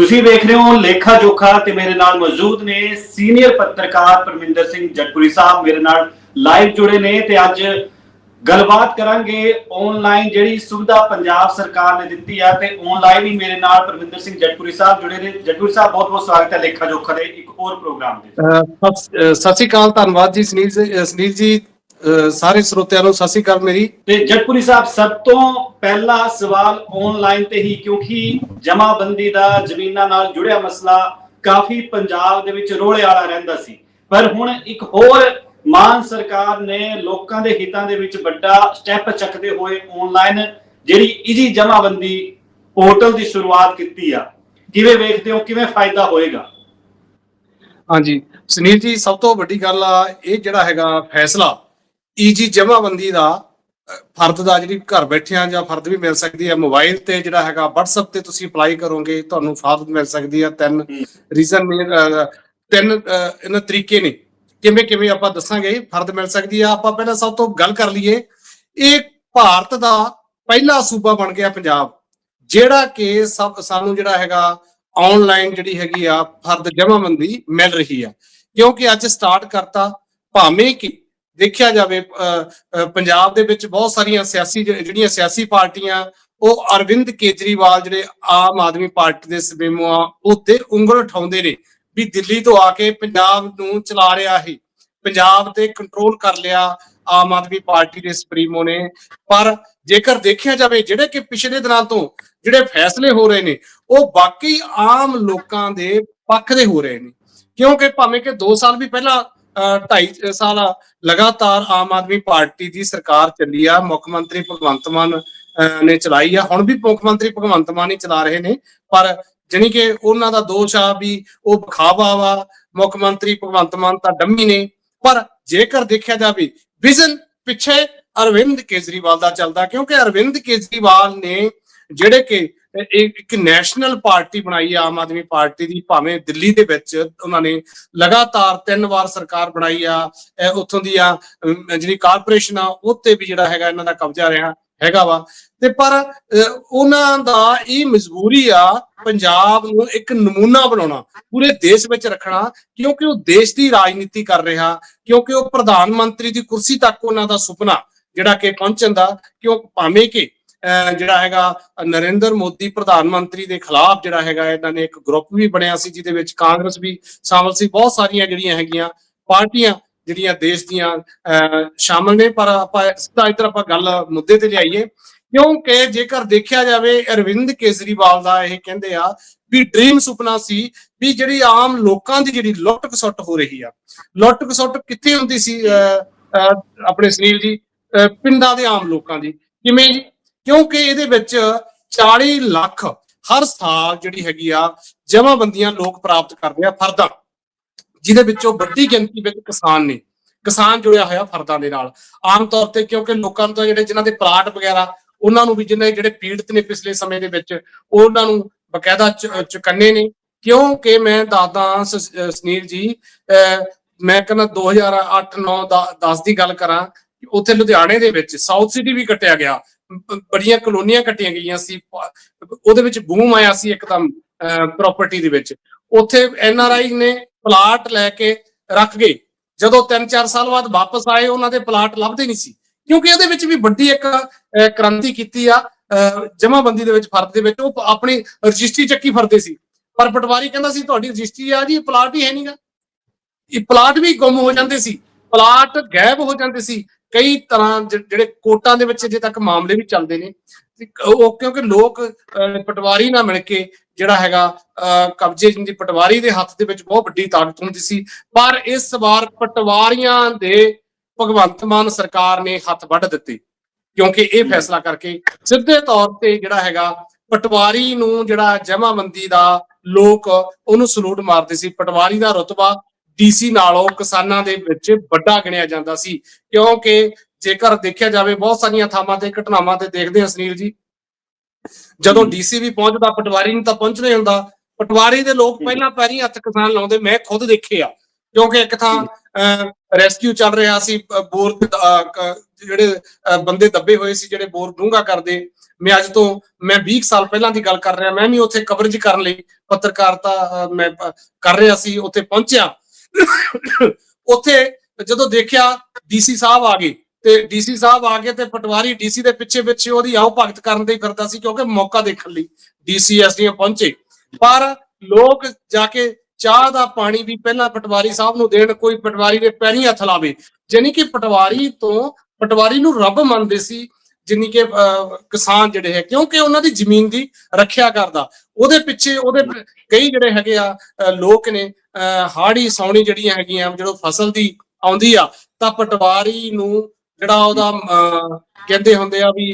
ਤੁਸੀਂ ਵੇਖ ਰਹੇ ਹੋ ਲੇਖਾ ਜੋਖਾ ਤੇ ਮੇਰੇ ਨਾਲ ਮੌਜੂਦ ਨੇ ਸੀਨੀਅਰ ਪੱਤਰਕਾਰ ਪਰਮਿੰਦਰ ਸਿੰਘ ਜਗਪੁਰੀ ਸਾਹਿਬ, ਮੇਰੇ ਨਾਲ ਲਾਈਵ ਜੁੜੇ ਨੇ ਤੇ ਅੱਜ ਗੱਲਬਾਤ ਕਰਾਂਗੇ ਆਨਲਾਈਨ ਜਿਹੜੀ ਸੁਵਿਧਾ ਪੰਜਾਬ ਸਰਕਾਰ ਨੇ ਦਿੱਤੀ ਆ ਤੇ ਆਨਲਾਈਨ ਹੀ ਮੇਰੇ ਨਾਲ ਪਰਮਿੰਦਰ ਸਿੰਘ ਜਗਪੁਰੀ ਸਾਹਿਬ ਜੁੜੇ ਨੇ। ਜਗਪੁਰੀ ਸਾਹਿਬ, ਬਹੁਤ ਬਹੁਤ ਸਵਾਗਤ ਹੈ ਲੇਖਾ ਜੋਖਾ ਦੇ ਇੱਕ ਹੋਰ ਪ੍ਰੋਗਰਾਮ ਦੇ ਸਤਿ ਸ਼੍ਰੀ ਅਕਾਲ, ਧੰਨਵਾਦ ਜੀ ਸੁਨੀਲ ਸੁਨੀਲ ਜੀ ਸਾਰੇ ਸਰੋਤਿਆਂ ਨੂੰ ਸਤਿ ਸ਼੍ਰੀ ਅਕਾਲ ਮੇਰੀ। ਤੇ ਜਗਪੁਰੀ ਸਾਹਿਬ ਸਭ ਤੋਂ ਪਹਿਲਾ ਸਵਾਲ ਆਨਲਾਈਨ ਤੇ ਹੀ ਕਿਉਂਕਿ ਜਮਾਬੰਦੀ ਦਾ ਜ਼ਮੀਨਾਂ ਨਾਲ ਜੁੜਿਆ ਮਸਲਾ ਕਾਫੀ ਪੰਜਾਬ ਦੇ ਵਿੱਚ ਰੋਲੇ ਵਾਲਾ ਰਹਿੰਦਾ ਸੀ। ਪਰ ਹੁਣ ਇੱਕ ਹੋਰ ਮਾਨ ਸਰਕਾਰ ਨੇ ਲੋਕਾਂ ਦੇ ਹਿੱਤਾਂ ਦੇ ਵਿੱਚ ਵੱਡਾ ਸਟੈਪ ਚੱਕਦੇ ਹੋਏ ਆਨਲਾਈਨ ਜਿਹੜੀ ਇਜੀ ਜਮਾਬੰਦੀ ਪੋਰਟਲ ਦੀ ਸ਼ੁਰੂਆਤ ਕੀਤੀ ਆ। ਕਿਵੇਂ ਵੇਖਦੇ ਹੋ ਕਿਵੇਂ ਫਾਇਦਾ ਹੋਏਗਾ? ਹਾਂਜੀ ਸੁਨੀਲ ਜੀ ਸਭ ਤੋਂ ਵੱਡੀ ਗੱਲ ਆ ਇਹ ਜਿਹੜਾ ਹੈਗਾ ਫੈਸਲਾ ਈਜੀ ਜਮਾਬੰਦੀ ਦਾ ਫਰਦ ਦਾ ਜਿਹੜੀ ਘਰ ਬੈਠਿਆਂ ਜਾਂ ਫਰਦ ਵੀ ਮਿਲ ਸਕਦੀ ਹੈ ਮੋਬਾਈਲ ਤੇ ਜਿਹੜਾ ਹੈਗਾ WhatsApp ਤੇ ਤੁਸੀਂ ਅਪਲਾਈ ਕਰੋਗੇ ਤੁਹਾਨੂੰ ਫਰਦ ਮਿਲ ਸਕਦੀ ਹੈ ਤਿੰਨ। ਰੀਜ਼ਨ ਤਿੰਨ ਇਹਨਾਂ ਤਰੀਕੇ ਨੇ ਕਿਵੇਂ ਕਿਵੇਂ ਆਪਾਂ ਦੱਸਾਂਗੇ ਫਰਦ ਮਿਲ ਸਕਦੀ ਆ ਆਪਾਂ ਪਹਿਲਾਂ ਸਭ ਤੋਂ ਗੱਲ ਕਰ ਲਈਏ ਇਹ ਭਾਰਤ ਦਾ ਪਹਿਲਾ ਸੂਬਾ ਬਣ ਗਿਆ ਪੰਜਾਬ ਜਿਹੜਾ ਕਿ ਸਭ ਸਾਨੂੰ ਜਿਹੜਾ ਹੈਗਾ ਆਨਲਾਈਨ ਜਿਹੜੀ ਹੈਗੀ ਆ ਫਰਦ ਜਮਾਬੰਦੀ ਮਿਲ ਰਹੀ ਆ ਕਿਉਂਕਿ ਅੱਜ ਸਟਾਰਟ ਕਰਤਾ ਭਾਵੇਂ ਕਿ ਦੇਖਿਆ ਜਾਵੇ ਅਹ, ਪੰਜਾਬ ਦੇ ਵਿੱਚ ਬਹੁਤ ਸਾਰੀਆਂ ਸਿਆਸੀ ਜਿਹੜੀਆਂ ਸਿਆਸੀ ਪਾਰਟੀਆਂ ਉਹ ਅਰਵਿੰਦ ਕੇਜਰੀਵਾਲ ਜਿਹੜੇ ਆਮ ਆਦਮੀ ਪਾਰਟੀ ਦੇ ਸਬੇਮੋ ਆ ਉੱਤੇ ਉਂਗਲ ਉਠਾਉਂਦੇ ਨੇ ਵੀ ਦਿੱਲੀ ਤੋਂ ਆ ਕੇ ਪੰਜਾਬ ਨੂੰ ਚਲਾ ਰਿਹਾ ਹੈ ਪੰਜਾਬ ਤੇ ਕੰਟਰੋਲ ਕਰ ਲਿਆ ਆਮ ਆਦਮੀ ਪਾਰਟੀ ਦੇ ਸੁਪਰੀਮੋ ਨੇ। ਪਰ ਜੇਕਰ ਦੇਖਿਆ ਜਾਵੇ ਜਿਹੜੇ ਕਿ ਪਿਛਲੇ ਦਿਨਾਂ ਤੋਂ ਜਿਹੜੇ ਫੈਸਲੇ ਹੋ ਰਹੇ ਨੇ ਉਹ ਬਾਕੀ ਆਮ ਲੋਕਾਂ ਦੇ ਪੱਖ ਦੇ ਹੋ ਰਹੇ ਨੇ। ਕਿਉਂਕਿ ਭਾਵੇਂ ਕਿ 2 ਸਾਲ ਵੀ ਪਹਿਲਾਂ 2.5 ਸਾਲ ਲਗਾਤਾਰ ਆਮ ਆਦਮੀ ਪਾਰਟੀ ਦੀ ਸਰਕਾਰ ਚੱਲੀ ਆ, ਮੁੱਖ ਮੰਤਰੀ ਭਗਵੰਤ ਮਾਨ ਨੇ ਚਲਾਈ ਆ। ਹੁਣ ਵੀ ਮੁੱਖ ਮੰਤਰੀ ਭਗਵੰਤ ਮਾਨ ਹੀ ਚਲਾ ਰਹੇ ਨੇ, ਪਰ ਜਾਣੀ ਕਿ ਉਹਨਾਂ ਦਾ ਦੋਸ਼ ਆ ਵੀ ਉਹ ਬਖਾਵਾ ਵਾ, ਮੁੱਖ ਮੰਤਰੀ ਭਗਵੰਤ ਮਾਨ ਤਾਂ ਡੰਮੀ ਨੇ। ਪਰ ਜੇਕਰ ਦੇਖਿਆ ਜਾਵੇ, ਵਿਜ਼ਨ ਪਿੱਛੇ ਅਰਵਿੰਦ ਕੇਜਰੀਵਾਲ ਦਾ ਚੱਲਦਾ, ਕਿਉਂਕਿ ਅਰਵਿੰਦ ਕੇਜਰੀਵਾਲ ਨੇ ਜਿਹੜੇ ਕਿ ਇੱਕ ਨੈਸ਼ਨਲ ਪਾਰਟੀ ਬਣਾਈ ਆਮ ਆਦਮੀ ਪਾਰਟੀ ਦੀ, ਭਾਵੇਂ ਦਿੱਲੀ ਦੇ ਵਿੱਚ ਉਹਨਾਂ ਨੇ ਲਗਾਤਾਰ ਤਿੰਨ ਵਾਰ ਸਰਕਾਰ ਬਣਾਈ ਆ ਉੱਥੋਂ ਦੀ ਆ ਜਿਹੜੀ ਕਾਰਪੋਰੇਸ਼ਨ ਆ ਉੱਤੇ ਵੀ ਜਿਹੜਾ ਹੈਗਾ ਇਹਨਾਂ ਦਾ ਕਬਜ਼ਾ ਰਿਹਾ ਹੈਗਾ ਵਾ। ਤੇ ਪਰ ਉਹਨਾਂ ਦਾ ਇਹ ਮਜਬੂਰੀ ਆ ਪੰਜਾਬ ਨੂੰ ਇੱਕ ਨਮੂਨਾ ਬਣਾਉਣਾ, ਪੂਰੇ ਦੇਸ਼ ਵਿੱਚ ਰੱਖਣਾ, ਕਿਉਂਕਿ ਉਹ ਦੇਸ਼ ਦੀ ਰਾਜਨੀਤੀ ਕਰ ਰਿਹਾ, ਕਿਉਂਕਿ ਉਹ ਪ੍ਰਧਾਨ ਮੰਤਰੀ ਦੀ ਕੁਰਸੀ ਤੱਕ ਉਹਨਾਂ ਦਾ ਸੁਪਨਾ ਜਿਹੜਾ ਕਿ ਪਹੁੰਚਣ ਦਾ, ਕਿਉਂ, ਭਾਵੇਂ ਕਿ ਜਿਹੜਾ ਹੈਗਾ ਨਰਿੰਦਰ ਮੋਦੀ ਪ੍ਰਧਾਨ ਮੰਤਰੀ ਦੇ ਖਿਲਾਫ ਜਿਹੜਾ ਹੈਗਾ ਇਹਨਾਂ ਨੇ ਇੱਕ ਗਰੁੱਪ ਵੀ ਬਣਿਆ ਸੀ ਜਿਹਦੇ ਵਿੱਚ ਕਾਂਗਰਸ ਵੀ ਸ਼ਾਮਲ ਸੀ। ਬਹੁਤ ਸਾਰੀਆਂ ਜਿਹੜੀਆਂ ਹੈਗੀਆਂ ਪਾਰਟੀਆਂ ਜਿਹੜੀਆਂ ਦੇਸ਼ ਦੀਆਂ ਅਹ, ਸ਼ਾਮਲ ਨੇ ਪਰ ਆਪਾਂ ਸਿੱਧਾ ਇੱਧਰ ਆਪਾਂ ਗੱਲ ਮੁੱਦੇ ਤੇ ਲਿਆਈਏ। ਕਿਉਂਕਿ ਜੇਕਰ ਦੇਖਿਆ ਜਾਵੇ ਅਰਵਿੰਦ ਕੇਜਰੀਵਾਲ ਦਾ ਇਹ ਕਹਿੰਦੇ ਆ ਵੀ ਡ੍ਰੀਮ ਸੁਪਨਾ ਸੀ ਵੀ ਜਿਹੜੀ ਆਮ ਲੋਕਾਂ ਦੀ ਜਿਹੜੀ ਲੁੱਟ ਖਸੁੱਟ ਹੋ ਰਹੀ ਆ। ਲੁੱਟ ਖਸੁੱਟ ਕਿੱਥੇ ਹੁੰਦੀ ਸੀ ਅਹ, ਆਪਣੇ ਸੁਨੀਲ ਜੀ? ਅਹ, ਪਿੰਡਾਂ ਦੇ ਆਮ ਲੋਕਾਂ ਦੀ। ਕਿਵੇਂ ਜੀ? ਕਿਉਂਕਿ ਇਹਦੇ ਵਿੱਚ 40 ਲੱਖ ਹਰ ਸਾਲ ਜਿਹੜੀ ਹੈਗੀ ਆ ਜਮਾਬੰਦੀਆਂ ਲੋਕ ਪ੍ਰਾਪਤ ਕਰਦੇ ਆ ਫਰਦਾਂ। ਜਿਹਦੇ ਵਿੱਚੋਂ ਵੱਡੀ ਗਿਣਤੀ ਵਿੱਚ ਕਿਸਾਨ ਨੇ। ਕਿਸਾਨ ਜੁੜਿਆ ਹੋਇਆ ਫਰਦਾਂ ਦੇ ਨਾਲ। ਆਮ ਤੌਰ ਤੇ ਕਿਉਂਕਿ ਲੋਕਾਂ ਤੋਂ ਜਿਹੜੇ ਜਿਨ੍ਹਾਂ ਦੇ ਪਲਾਟ ਵਗੈਰਾ, ਉਹਨਾਂ ਨੂੰ ਵੀ ਜਿਹਨੇ ਜਿਹੜੇ ਪੀੜਤ ਨੇ ਪਿਛਲੇ ਸਮੇਂ ਦੇ ਵਿੱਚ, ਉਹਨਾਂ ਨੂੰ ਬਕਾਇਦਾ ਚ- ਚੁਕੰਨੇ ਨੇ। ਕਿਉਂਕਿ ਮੈਂ ਦੱਸਦਾ ਸੁਨੀਲ ਜੀ, ਅਹ ਮੈਂ ਕਹਿੰਦਾ 2008 9 10 ਦੀ ਗੱਲ ਕਰਾਂ ਉੱਥੇ ਲੁਧਿਆਣੇ ਦੇ ਵਿੱਚ ਸਾਊਥ ਸਿਟੀ ਵੀ ਕੱਟਿਆ ਗਿਆ। ਬੜੀਆਂ ਕਲੋਨੀਆਂ ਕੱਟੀਆਂ ਗਈਆਂ ਸੀ ਉਹਦੇ ਵਿੱਚ ਬੂਮ ਆਇਆ ਸੀ ਇੱਕਦਮ ਪ੍ਰਾਪਰਟੀ ਦੇ ਵਿੱਚ। ਉੱਥੇ ਐਨ ਆਰ ਆਈ ਨੇ ਪਲਾਟ ਲੈ ਕੇ ਰੱਖ ਗਏ। ਜਦੋਂ 3-4 ਸਾਲ ਬਾਅਦ ਵਾਪਸ ਆਏ ਉਹਨਾਂ ਦੇ ਪਲਾਟ ਲੱਭਦੇ ਨਹੀਂ ਸੀ। ਕਿਉਂਕਿ ਇਹਦੇ ਵਿੱਚ ਵੀ ਵੱਡੀ ਇੱਕ ਅਹ, ਕ੍ਰਾਂਤੀ ਕੀਤੀ ਆ ਜਮਾਬੰਦੀ ਦੇ ਵਿੱਚ ਫਰਦ ਦੇ ਵਿੱਚ। ਉਹ ਆਪਣੀ ਰਜਿਸਟਰੀ ਚੱਕੀ ਫਰਦੇ ਸੀ। ਪਰ ਪਟਵਾਰੀ ਕਹਿੰਦਾ ਸੀ ਤੁਹਾਡੀ ਰਜਿਸਟਰੀ ਆ ਜੀ ਇਹ ਪਲਾਟ ਹੀ ਹੈ ਨਹੀਂਗਾ ਇਹ ਪਲਾਟ ਵੀ ਗੁੰਮ ਹੋ ਜਾਂਦੇ ਸੀ। ਪਲਾਟ ਗਾਇਬ ਹੋ ਜਾਂਦੇ ਸੀ। ਕਈ ਤਰ੍ਹਾਂ ਜਿਹੜੇ ਕੋਟਾਂ ਦੇ ਵਿੱਚ ਅਜੇ ਤੱਕ ਮਾਮਲੇ ਵੀ ਚੱਲਦੇ ਨੇ। ਉਹ ਕਿਉਂਕਿ ਲੋਕ ਅਹ, ਪਟਵਾਰੀ ਨਾਲ ਮਿਲ ਕੇ ਜਿਹੜਾ ਹੈਗਾ ਅਹ, ਕਬਜ਼ੇ ਦੀ ਪਟਵਾਰੀ ਦੇ ਹੱਥ ਦੇ ਵਿੱਚ ਬਹੁਤ ਵੱਡੀ ਤਾਕਤ ਹੁੰਦੀ ਸੀ। ਪਰ ਇਸ ਵਾਰ ਪਟਵਾਰੀਆਂ ਦੇ ਭਗਵੰਤ ਮਾਨ ਸਰਕਾਰ ਨੇ ਹੱਥ ਵੱਢ ਦਿੱਤੇ। ਕਿਉਂਕਿ ਇਹ ਫੈਸਲਾ ਕਰਕੇ ਸਿੱਧੇ ਤੌਰ ਤੇ ਜਿਹੜਾ ਹੈਗਾ ਪਟਵਾਰੀ ਨੂੰ ਜਿਹੜਾ ਜਮਾਬੰਦੀ ਦਾ ਲੋਕ ਉਹਨੂੰ ਸਲੂਟ ਮਾਰਦੇ ਸੀ। ਪਟਵਾਰੀ ਦਾ ਰਤਬਾ ਡੀਸੀ ਨਾਲੋਂ ਕਿਸਾਨਾਂ ਦੇ ਵਿੱਚ ਵੱਡਾ ਗਿਣਿਆ ਜਾਂਦਾ ਸੀ। ਕਿਉਂਕਿ ਜੇਕਰ ਦੇਖਿਆ ਜਾਵੇ ਬਹੁਤ ਸਾਰੀਆਂ ਥਾਵਾਂ ਤੇ ਘਟਨਾਵਾਂ ਤੇ ਦੇਖਦੇ ਹਾਂ ਸੁਨੀਲ ਜੀ। ਜਦੋਂ ਡੀਸੀ ਵੀ ਪਹੁੰਚਦਾ ਪਟਵਾਰੀ ਨੂੰ ਤਾਂ ਪਹੁੰਚਣਾ ਹੀ ਹੁੰਦਾ। ਪਟਵਾਰੀ ਦੇ ਲੋਕ ਪਹਿਲਾਂ ਪੈਰੀ ਹੱਥ ਕਿਸਾਨ ਲਾਉਂਦੇ ਮੈਂ ਖੁਦ ਦੇਖੇ ਆ ਕਿਉਂਕਿ ਇੱਕ ਥਾਂ ਰੈਸਕਿਊ ਚੱਲ ਰਿਹਾ ਸੀ ਬੋਰ ਜਿਹੜੇ ਬੰਦੇ ਦੱਬੇ ਹੋਏ ਸੀ ਜਿਹੜੇ ਬੋਰ ਡੂੰਘਾ ਕਰਦੇ। ਮੈਂ ਅੱਜ ਤੋਂ ਮੈਂ 20 ਸਾਲ ਪਹਿਲਾਂ ਦੀ ਗੱਲ ਕਰ ਰਿਹਾ। ਮੈਂ ਵੀ ਉੱਥੇ ਕਵਰੇਜ ਕਰਨ ਲਈ ਪੱਤਰਕਾਰਤਾ ਮੈਂ ਕਰ ਰਿਹਾ ਸੀ ਉੱਥੇ ਪਹੁੰਚਿਆ। ਉੱਥੇ ਜਦੋਂ ਦੇਖਿਆ ਡੀਸੀ ਸਾਹਿਬ ਆ ਗਏ ਤੇ ਡੀਸੀ ਸਾਹਿਬ ਆ ਗਏ ਤੇ ਪਟਵਾਰੀ ਡੀਸੀ ਦੇ ਪਿੱਛੇ ਪਿੱਛੇ ਉਹਦੀ ਆਓ ਭਗਤ ਕਰਨ ਦੇ ਹੀ ਫਿਰਦਾ ਸੀ ਕਿਉਂਕਿ ਮੌਕਾ ਦੇਖਣ ਲਈ ਡੀਸੀ ਐਸਡੀਐਮ ਪਹੁੰਚੇ। ਪਰ ਲੋਕ ਜਾ ਕੇ ਚਾਹ ਦਾ ਪਾਣੀ ਵੀ ਪਹਿਲਾਂ ਪਟਵਾਰੀ ਸਾਹਿਬ ਨੂੰ ਦੇਣ ਕੋਈ ਪਟਵਾਰੀ ਦੇ ਪੈਰੀਂ ਹੱਥ ਲਾਵੇ। ਜਾਨੀ ਕਿ ਪਟਵਾਰੀ ਤੋਂ ਪਟਵਾਰੀ ਨੂੰ ਰੱਬ ਮੰਨਦੇ ਸੀ ਜਿੰਨੀ ਕਿ ਕਿਸਾਨ ਜਿਹੜੇ ਹੈ ਕਿਉਂਕਿ ਉਹਨਾਂ ਦੀ ਜ਼ਮੀਨ ਦੀ ਰੱਖਿਆ ਕਰਦਾ। ਉਹਦੇ ਪਿੱਛੇ ਉਹਦੇ ਕਈ ਜਿਹੜੇ ਹੈਗੇ ਆ ਲੋਕ ਨੇ ਹਾੜੀ ਸੌਣੀ ਜਿਹੜੀਆਂ ਹੈਗੀਆਂ ਜਦੋਂ ਫਸਲ ਦੀ ਆਉਂਦੀ ਆ ਤਾਂ ਪਟਵਾਰੀ ਨੂੰ ਜਿਹੜਾ ਉਹਦਾ ਅਹ, ਕਹਿੰਦੇ ਹੁੰਦੇ ਆ ਵੀ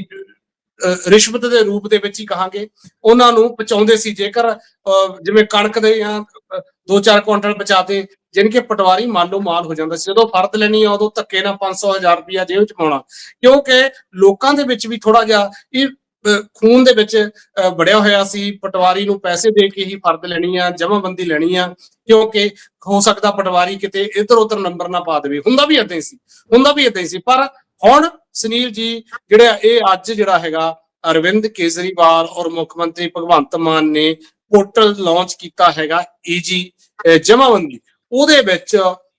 ਰਿਸ਼ਵਤ ਦੇ ਰੂਪ ਦੇ ਵਿੱਚ ਹੀ ਕਹਾਂਗੇ ਉਹਨਾਂ ਨੂੰ ਪਹੁੰਚਾਉਂਦੇ ਸੀ। ਜੇਕਰ ਅਹ, ਜਿਵੇਂ ਕਣਕ ਦੇ ਜਾਂ ਅਹ, ਦੋ ਚਾਰ ਕੁਇੰਟਲ ਬਚਾਤੇ ਜਾਣੀ ਕਿ ਪਟਵਾਰੀ ਮਾਲੋ ਮਾਲ ਹੋ ਜਾਂਦਾ ਸੀ, ਜਦੋਂ ਫਰਦ ਲੈਣੀ ਆ ਉਦੋਂ ਧੱਕੇ ਨਾਲ 500 ਹਜ਼ਾਰ ਰੁਪਇਆ ਜੇਬ ਚ ਪਾਉਣਾ। ਕਿਉਂਕਿ ਲੋਕਾਂ ਦੇ ਵਿੱਚ ਵੀ ਥੋੜਾ ਜਿਹਾ ਇਹ ਖੂਨ ਦੇ ਵਿੱਚ ਬੜਿਆ ਹੋਇਆ ਸੀ। ਪਟਵਾਰੀ ਨੂੰ ਪੈਸੇ ਦੇ ਕੇ ਹੀ ਫਰਦ ਲੈਣੀ ਆ ਜਮ੍ਹਾਂਬੰਦੀ ਲੈਣੀ ਆ, ਕਿਉਂਕਿ ਹੋ ਸਕਦਾ ਪਟਵਾਰੀ ਕਿਤੇ ਇੱਧਰ ਉਧਰ ਨੰਬਰ ਨਾ ਪਾ ਦੇਵੇ। ਹੁੰਦਾ ਵੀ ਏਦਾਂ ਹੀ ਸੀ, ਹੁੰਦਾ ਵੀ ਏਦਾਂ ਹੀ ਸੀ। ਪਰ ਹੁਣ ਸੁਨੀਲ ਜੀ, ਜਿਹੜਾ ਇਹ ਅੱਜ ਜਿਹੜਾ ਹੈਗਾ, ਅਰਵਿੰਦ ਕੇਜਰੀਵਾਲ ਔਰ ਮੁੱਖ ਮੰਤਰੀ ਭਗਵੰਤ ਮਾਨ ਨੇ ਪੋਰਟਲ ਲਾਂਚ ਕੀਤਾ ਹੈਗਾ ਈਜੀ ਜਮ੍ਹਾਂਬੰਦੀ ਉਹਦੇ ਵਿੱਚ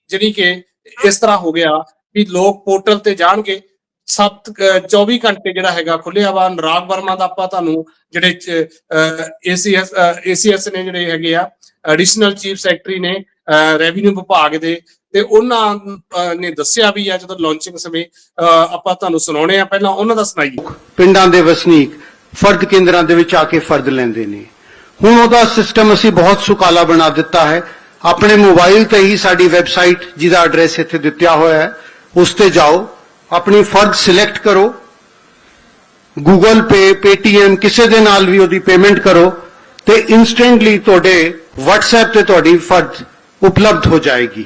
ਜਿਹੜੀ ਕਿ ਇਸ ਤਰ੍ਹਾਂ ਹੋ ਗਿਆ ਵੀ ਲੋਕ ਪੋਰਟਲ ਤੇ ਜਾਣਗੇ। 7 24 ਘੰਟੇ ਜਿਹੜਾ ਹੈਗਾ ਖੁੱਲਿਆ ਵਾ ਨਰਾਗ ਵਰਮਾ ਦਾ ਆਪਾਂ ਤੁਹਾਨੂੰ ਜਿਹੜੇ ਏਸੀਐਸ ਏਸੀਐਸ ਨੇ ਜਿਹੜੇ ਹੈਗੇ ਆ ਐਡੀਸ਼ਨਲ ਚੀਫ ਸੈਕਟਰੀ ਨੇ ਰੈਵਨਿਊ ਵਿਭਾਗ ਦੇ। ਤੇ ਉਹਨਾਂ ਨੇ ਦੱਸਿਆ ਵੀ ਆ ਜਦੋਂ ਲਾਂਚਿੰਗ ਸਮੇਂ ਅਹ, ਆਪਾਂ ਤੁਹਾਨੂੰ ਸੁਣਾਉਣੇ ਆ। ਪਹਿਲਾਂ ਉਹਨਾਂ ਦਾ ਸੁਣਾਈਏ। ਪਿੰਡਾਂ ਦੇ ਵਸਨੀਕ ਫਰਦ ਕੇਂਦਰਾਂ ਦੇ ਵਿੱਚ ਆ ਕੇ ਫਰਦ ਲੈਂਦੇ ਨੇ। ਹੁਣ ਉਹਦਾ ਸਿਸਟਮ ਅਸੀਂ ਬਹੁਤ ਸੁਕਾਲਾ ਬਣਾ ਦਿੱਤਾ ਹੈ। ਆਪਣੇ ਮੋਬਾਈਲ ਤੇ ਹੀ ਸਾਡੀ ਵੈਬਸਾਈਟ ਜਿਹਦਾ ਐਡਰੈਸ ਇੱਥੇ ਦਿੱਤਾ ਹੋਇਆ ਹੈ, ਉਸ ਤੇ ਜਾਓ, ਆਪਣੀ ਫਰਦ ਸਿਲੈਕਟ ਕਰੋ, Google Pay, Paytm, ਕਿਸੇ ਦੇ ਨਾਲ ਵੀ ਉਹਦੀ ਪੇਮੈਂਟ ਕਰੋ ਤੇ ਇਨਸਟੈਂਟਲੀ ਤੁਹਾਡੇ WhatsApp ਤੇ ਤੁਹਾਡੀ ਫਰਦ ਉਪਲਬਧ ਹੋ ਜਾਏਗੀ।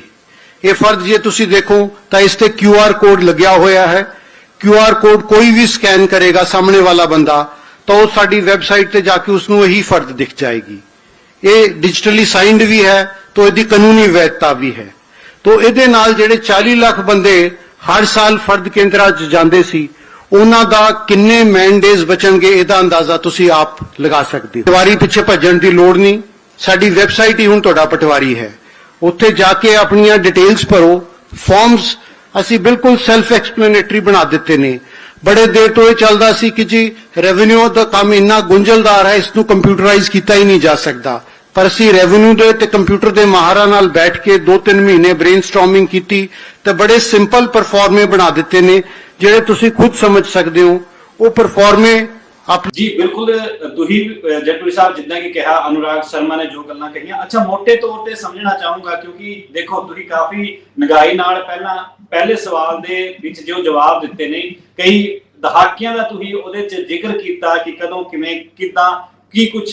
ਇਹ ਫਰਦ ਜੇ ਤੁਸੀਂ ਦੇਖੋ ਤਾਂ ਇਸ ਤੇ QR ਕੋਡ ਲੱਗਿਆ ਹੋਇਆ ਹੈ। QR ਕੋਡ ਕੋਈ ਵੀ ਸਕੈਨ ਕਰੇਗਾ ਸਾਹਮਣੇ ਵਾਲਾ ਬੰਦਾ, ਤਾਂ ਉਹ ਸਾਡੀ ਵੈਬਸਾਈਟ ਤੇ ਜਾ ਕੇ ਉਸ ਨੂੰ ਇਹੀ ਫਰਦ ਦਿਖ ਜਾਏਗੀ। ਇਹ ਡਿਜੀਟਲੀ ਸਾਈਨਡ ਵੀ ਹੈ ਤਾਂ ਇਹਦੀ ਕਾਨੂੰਨੀ ਵੈਧਤਾ ਵੀ ਹੈ। ਤਾਂ ਇਹਦੇ ਨਾਲ ਜਿਹੜੇ 40 ਲੱਖ ਬੰਦੇ ਹਰ ਸਾਲ ਫਰਦ ਕੇਂਦਰਾਂ 'ਚ ਜਾਂਦੇ ਸੀ, ਉਹਨਾਂ ਦਾ ਕਿੰਨੇ ਮੈਨ ਬਚਣਗੇ ਇਹਦਾ ਅੰਦਾਜ਼ਾ ਤੁਸੀਂ ਆਪ ਲਗਾ ਸਕਦੇ ਹੋ। ਪਟਵਾਰੀ ਪਿੱਛੇ ਭੱਜਣ ਦੀ ਲੋੜ ਨਹੀਂ। ਸਾਡੀ ਵੈਬਸਾਈਟ ਹੀ ਹੁਣ ਤੁਹਾਡਾ ਪਟਵਾਰੀ ਹੈ। ਉੱਥੇ ਜਾ ਕੇ ਆਪਣੀਆਂ ਡਿਟੇਲਸ ਭਰੋ। ਫਾਰਮਸ ਅਸੀਂ ਬਿਲਕੁਲ ਸੈਲਫ ਐਕਸਪਲੇਨੇਟਰੀ ਬਣਾ ਦਿੱਤੇ ਨੇ। ਬੜੇ ਦੇਰ ਤੋਂ ਇਹ ਚੱਲਦਾ ਸੀ ਕਿ ਜੀ ਰੈਵਨਿਊ ਦਾ ਕੰਮ ਇੰਨਾ ਗੁੰਝਲਦਾਰ ਹੈ, ਇਸ ਨੂੰ ਕੰਪਿਊਟਰਾਈਜ਼ ਕੀਤਾ ਹੀ ਨਹੀਂ ਜਾ ਸਕਦਾ। ਪਰ ਅਸੀਂ ਰੈਵਨਿਊ ਦੇ ਤੇ ਕੰਪਿਊਟਰ ਦੇ ਮਾਹਰਾਂ ਨਾਲ ਬੈਠ ਕੇ 2-3 ਮਹੀਨੇ ਬ੍ਰੇਨਸਟਾਰਮਿੰਗ ਕੀਤੀ ਤੇ ਬੜੇ ਸਿੰਪਲ ਪਰਫਾਰਮੇ ਬਣਾ ਦਿੱਤੇ ਨੇ, ਜਿਹੜੇ ਤੁਸੀਂ ਖੁਦ ਸਮਝ ਸਕਦੇ ਹੋ। ਉਹ ਪਰਫਾਰਮੇ ਆਪ ਜੀ, ਬਿਲਕੁਲ, ਤੁਸੀਂ ਜੱਟੂ ਸਾਹਿਬ ਜਿੱਦਾਂ ਕਿ ਕਿਹਾ, ਅਨੁਰਾਗ ਸ਼ਰਮਾ ਨੇ ਜੋ ਗੱਲਾਂ ਕਹੀਆਂ। ਅੱਛਾ ਮੋٹے ਤੌਰ ਤੇ ਸਮਝਣਾ ਚਾਹੂੰਗਾ, ਕਿਉਂਕਿ ਦੇਖੋ, ਤੁਸੀਂ ਕਾਫੀ ਨਿਗਾਈ ਨਾਲ ਪਹਿਲਾਂ, ਪਹਿਲੇ ਸਵਾਲ ਦੇ ਵਿੱਚ ਜੋ ਜਵਾਬ ਦਿੱਤੇ ਨੇ, ਕਈ ਦਹਾਕਿਆਂ ਦਾ ਤੁਸੀਂ ਉਹਦੇ ਚ ਜ਼ਿਕਰ ਕੀਤਾ ਕਿ ਕਦੋਂ, ਕਿਵੇਂ, ਕਿਦਾਂ ਕੀ ਕੁਝ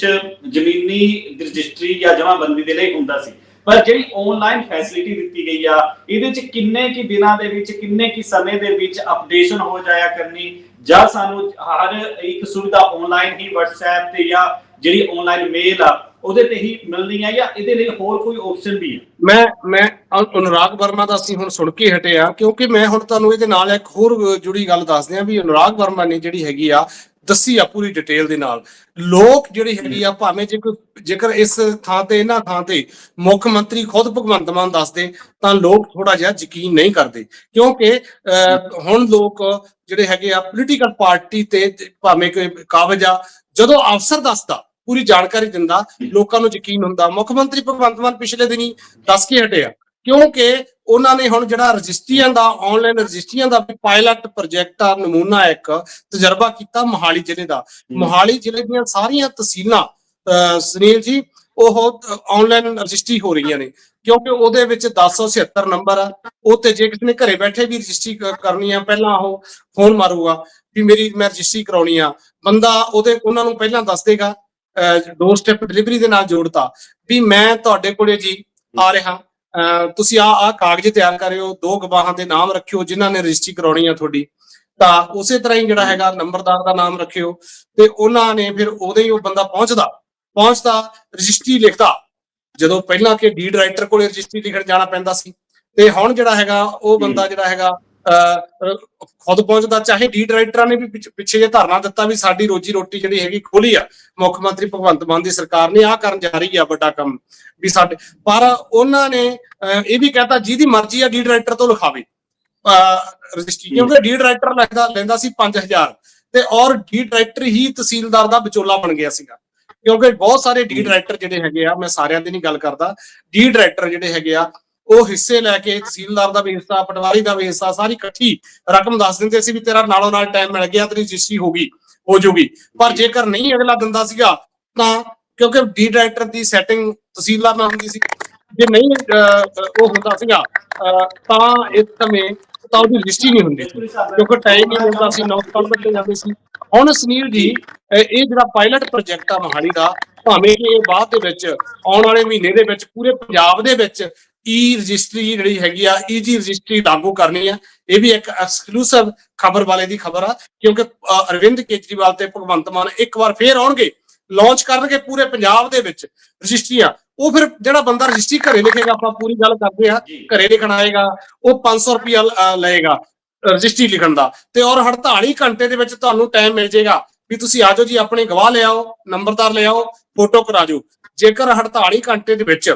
ਜ਼ਮੀਨੀ ਰਜਿਸਟਰੀ ਜਾਂ ਜਮ੍ਹਾਂਬੰਦੀ ਦੇ ਲਈ ਹੁੰਦਾ ਸੀ? ਪਰ ਜਿਹੜੀ ਆਨਲਾਈਨ ਫੈਸਿਲਿਟੀ ਦਿੱਤੀ ਗਈ ਆ, ਇਹਦੇ ਚ ਕਿੰਨੇ ਕੀ ਦਿਨਾਂ ਦੇ ਵਿੱਚ, ਕਿੰਨੇ ਕੀ ਸਮੇਂ ਦੇ ਵਿੱਚ ਅਪਡੇਸ਼ਨ ਹੋ ਜਾਇਆ ਕਰਨੀ? ਜਾਂ ਸਾਨੂੰ ਹਰ ਇੱਕ ਸੁਵਿਧਾ ਆਨਲਾਈਨ ਹੀ WhatsApp ਤੇ ਜਾਂ ਜਿਹੜੀ ਆਨਲਾਈਨ ਮੇਲ ਆ, ਉਹਦੇ ਤੇ ਹੀ ਮਿਲਣੀ ਆ ਜਾਂ ਇਹਦੇ ਲਈ ਹੋਰ ਕੋਈ ਆਪਸ਼ਨ ਵੀ ਹੈ ਮੈਂ ਮੈਂ ਅਨੁਰਾਗ ਵਰਮਾ ਦਾ ਅਸੀਂ ਹੁਣ ਸੁਣ ਕੇ ਹਟੇ ਆ, ਕਿਉਂਕਿ ਮੈਂ ਹੁਣ ਤੁਹਾਨੂੰ ਇਹਦੇ ਨਾਲ ਇੱਕ ਹੋਰ ਜੁੜੀ ਗੱਲ ਦੱਸਦੇ ਆ ਵੀ ਅਨੁਰਾਗ ਵਰਮਾ ਨੇ ਜਿਹੜੀ ਹੈਗੀ ਆ ਦੱਸੀ ਆ ਪੂਰੀ ਡਿਟੇਲ ਦੇ ਨਾਲ। ਲੋਕ ਜਿਹੜੇ ਹੈਗੀ ਆ ਭਾਵੇਂ ਜੇ ਕੋਈ ਜੇਕਰ ਇਸ ਥਾਂ ਤੇ ਇਹਨਾਂ ਥਾਂ ਤੇ ਮੁੱਖ ਮੰਤਰੀ ਖੁਦ ਭਗਵੰਤ ਮਾਨ ਦੱਸਦੇ ਤਾਂ ਲੋਕ ਥੋੜਾ ਜਿਹਾ ਯਕੀਨ ਨਹੀਂ ਕਰਦੇ। ਕਿਉਂਕਿ ਅ, ਹੁਣ ਲੋਕ ਜਿਹੜੇ ਹੈਗੇ ਆ ਪੋਲੀਟੀਕਲ ਪਾਰਟੀ ਤੇ ਭਾਵੇਂ ਕੋਈ ਕਾਬਜ ਆ ਜਦੋਂ ਅਫਸਰ ਦੱਸਦਾ ਪੂਰੀ ਜਾਣਕਾਰੀ ਦਿੰਦਾ ਲੋਕਾਂ ਨੂੰ ਯਕੀਨ ਹੁੰਦਾ। ਮੁੱਖ ਮੰਤਰੀ ਭਗਵੰਤ ਮਾਨ ਪਿਛਲੇ ਦਿਨੀ ਦੱਸ ਕੇ ਹਟਿਆ ਕਿਉਂਕਿ ਉਹਨਾਂ ਨੇ ਹੁਣ ਜਿਹੜਾ ਰਜਿਸਟਰੀਆਂ ਦਾ ਆਨਲਾਈਨ ਰਜਿਸਟਰੀਆਂ ਦਾ ਪਾਇਲਟ ਪ੍ਰੋਜੈਕਟ ਆ ਨਮੂਨਾ ਇੱਕ ਤਜਰਬਾ ਕੀਤਾ ਮੋਹਾਲੀ ਜ਼ਿਲ੍ਹੇ ਦਾ। ਮੋਹਾਲੀ ਜ਼ਿਲ੍ਹੇ ਦੀਆਂ ਸਾਰੀਆਂ ਤਹਿਸੀਲਾਂ ਸੁਨੀਲ ਜੀ ਉਹ ਆਨਲਾਈਨ ਰਜਿਸਟਰੀ ਹੋ ਰਹੀਆਂ ਨੇ। ਕਿਉਂਕਿ ਉਹਦੇ ਵਿੱਚ 1076 ਨੰਬਰ ਆ। ਉਹ ਤੇ ਜੇ ਕਿਸੇ ਨੇ ਘਰੇ ਬੈਠੇ ਵੀ ਰਜਿਸਟਰੀ ਕਰਨੀ ਆ ਪਹਿਲਾਂ ਉਹ ਫੋਨ ਮਾਰੂਗਾ ਵੀ ਮੇਰੀ ਮੈਂ ਰਜਿਸਟਰੀ ਕਰਾਉਣੀ ਆ। ਬੰਦਾ ਉਹਦੇ ਉਹਨਾਂ ਨੂੰ ਪਹਿਲਾਂ ਦੱਸ ਦੇਗਾ ਦੋ ਸਟੈਪ ਡਿਲੀਵਰੀ ਦੇ ਨਾਲ ਜੋੜਤਾ ਵੀ ਮੈਂ ਤੁਹਾਡੇ ਕੋਲੇ ਜੀ ਆ ਰਿਹਾ। ਤੁਸੀਂ ਆ ਆ ਕਾਗਜ਼ ਤਿਆਰ ਕਰਿਓ ਦੋ ਗਵਾਹਾਂ ਦੇ ਨਾਮ ਰੱਖਿਓ ਜਿਨ੍ਹਾਂ ਨੇ ਰਜਿਸਟਰੀ ਕਰਾਉਣੀ ਆ ਤੁਹਾਡੀ। ਤਾਂ ਉਸੇ ਤਰ੍ਹਾਂ ਹੀ ਜਿਹੜਾ ਹੈਗਾ ਨੰਬਰਦਾਰ ਦਾ ਨਾਮ ਰੱਖਿਓ ਤੇ ਉਹਨਾਂ ਨੇ ਫਿਰ ਉਹਦੇ ਹੀ ਉਹ ਬੰਦਾ ਪਹੁੰਚਦਾ। ਪਹੁੰਚਦਾ ਰਜਿਸਟਰੀ ਲਿਖਦਾ। ਜਦੋਂ ਪਹਿਲਾਂ ਕਿ ਡੀਡ ਰਾਈਟਰ ਕੋਲੇ ਰਜਿਸਟਰੀ ਲਿਖਣ ਜਾਣਾ ਪੈਂਦਾ ਸੀ। ਤੇ ਹੁਣ ਜਿਹੜਾ ਹੈਗਾ ਉਹ ਬੰਦਾ ਜਿਹੜਾ ਹੈਗਾ ਖੁਦ ਪਹੁੰਚਦਾ ਚਾਹੇ ਡੀ ਡਾਇਰੈਕਟਰਾਂ ਨੇ ਵੀ ਪਿੱਛ- ਜੇ ਧਰਨਾ ਦਿੱਤਾ ਵੀ ਸਾਡੀ ਰੋਜੀ ਰੋਟੀ ਜਿਹੜੀ ਹੈਗੀ ਖੋਲੀ ਆ। ਮੁੱਖ ਮੰਤਰੀ ਭਗਵੰਤ ਮਾਨ ਦੀ ਸਰਕਾਰ ਨੇ ਆਹ ਕਰਨ ਜਾ ਰਹੀ ਆ ਵੱਡਾ ਕੰਮ ਵੀ ਸਾਡੇ ਪਰ ਉਹਨਾਂ ਨੇ ਇਹ ਵੀ ਕਹਤਾ ਜਿਹਦੀ ਮਰਜ਼ੀ ਆ ਡੀ ਡਾਇਰੈਕਟਰ ਤੋਂ ਲਿਖਾਵੇ। ਰਜਿਸਟਰੀ ਕਿਉਂਕਿ ਡੀ ਡਾਇਰੈਕਟਰ ਲੈਂਦਾ ਲੈਂਦਾ ਸੀ 5000 ਤੇ ਔਰ ਡੀ ਡਾਇਰੈਕਟਰ ਹੀ ਤਹਿਸੀਲਦਾਰ ਦਾ ਵਿਚੋਲਾ ਬਣ ਗਿਆ ਸੀਗਾ। ਕਿਉਂਕਿ ਬਹੁਤ ਸਾਰੇ ਡੀ ਡਾਇਰੈਕਟਰ ਜਿਹੜੇ ਹੈਗੇ ਆ ਮੈਂ ਸਾਰਿਆਂ ਦੀ ਨਹੀਂ ਗੱਲ ਕਰਦਾ ਡੀ ਡਾਇਰੈਕਟਰ ਜਿਹੜੇ ਹੈਗੇ ਆ ਉਹ ਹਿੱਸੇ ਲੈ ਕੇ ਤਹਿਸੀਲਦਾਰ ਦਾ ਵੀ ਹਿੱਸਾ ਪਟਵਾਰੀ ਦਾ ਵੀ ਹਿੱਸਾ ਸਾਰੀ ਇਕੱਠੀ ਰਕਮ ਦੱਸ ਦਿੰਦੇ ਸੀ ਵੀ ਤੇਰਾ ਨਾਲੋਂ ਨਾਲ ਟਾਈਮ ਮਿਲ ਗਿਆ ਤੇਰੀ ਰਜਿਸਟਰੀ ਹੋ ਗਈ ਹੋ ਜੂਗੀ ਪਰ ਜੇਕਰ ਨਹੀਂ ਅਗਲਾ ਦਿੰਦਾ ਸੀਗਾ ਤਾਂ ਕਿਉਂਕਿ ਡੀ ਡਾਇਰੈਕਟਰ ਦੀ ਸੈਟਿੰਗ ਤਹਿਸੀਲਦਾਰ ਨਾਲ ਹੁੰਦੀ ਸੀ। ਜੇ ਨਹੀਂ ਉਹ ਹੁੰਦਾ ਸੀਗਾ ਤਾਂ ਇਸ ਸਮੇਂ ਤਾਂ ਉਹਦੀ ਰਜਿਸਟਰੀ ਨਹੀਂ ਹੁੰਦੀ ਕਿਉਂਕਿ ਟਾਈਮ ਨਹੀਂ ਮਿਲਦਾ ਸੀ ਨੌਕਰੀ ਕਰ ਬੱਚੇ ਜਾਂਦੇ ਸੀ। ਹੁਣ ਸੁਨੀਲ ਜੀ ਇਹ ਜਿਹੜਾ ਪਾਇਲਟ ਪ੍ਰੋਜੈਕਟ ਆ ਮੋਹਾਲੀ ਦਾ ਭਾਵੇਂ ਕਿ ਇਹ ਬਾਅਦ ਦੇ ਵਿੱਚ ਆਉਣ ਵਾਲੇ ਮਹੀਨੇ ਦੇ ਵਿੱਚ ਪੂਰੇ ਪੰਜਾਬ ਦੇ ਵਿੱਚ ਈ ਰਜਿਸਟਰੀ ਜਿਹੜੀ ਹੈਗੀ ਆ ਈਜੀ ਰਜਿਸਟਰੀ ਲਾਗੂ ਕਰਨੀ ਆ। ਇਹ ਵੀ ਇੱਕ ਐਕਸਕਲੂਸਿਵ ਖਬਰ ਵਾਲੇ ਦੀ ਖਬਰ ਆ ਕਿਉਂਕਿ ਅਰਵਿੰਦ ਕੇਜਰੀਵਾਲ ਤੇ ਭਗਵੰਤ ਮਾਨ ਇੱਕ ਵਾਰ ਫੇਰ ਆਉਣਗੇ ਲਾਂਚ ਕਰਨਗੇ ਪੂਰੇ ਪੰਜਾਬ ਦੇ ਵਿੱਚ ਰਜਿਸਟਰੀਆਂ ਉਹ ਫਿਰ ਜਿਹੜਾ ਬੰਦਾ ਰਜਿਸਟਰੀ ਘਰੇ ਲਿਖੇਗਾ ਆਪਾਂ ਪੂਰੀ ਗੱਲ ਕਰਦੇ ਆ ਘਰੇ ਲਿਖਣ ਆਏਗਾ ਉਹ 500 ਰੁਪਿਆ ਲਏਗਾ ਰਜਿਸਟਰੀ ਲਿਖਣ ਦਾ। ਤੇ ਔਰ 48 ਘੰਟੇ ਦੇ ਵਿੱਚ ਤੁਹਾਨੂੰ ਟਾਈਮ ਮਿਲ ਜਾਏਗਾ ਵੀ ਤੁਸੀਂ ਆਜੋ ਜੀ ਆਪਣੇ ਗਵਾਹ ਲਿਆਓ ਨੰਬਰਦਾਰ ਲਿਆਓ ਫੋਟੋ ਕਰਾ ਜਾਓ। ਜੇਕਰ 48 ਘੰਟੇ ਦੇ ਵਿੱਚ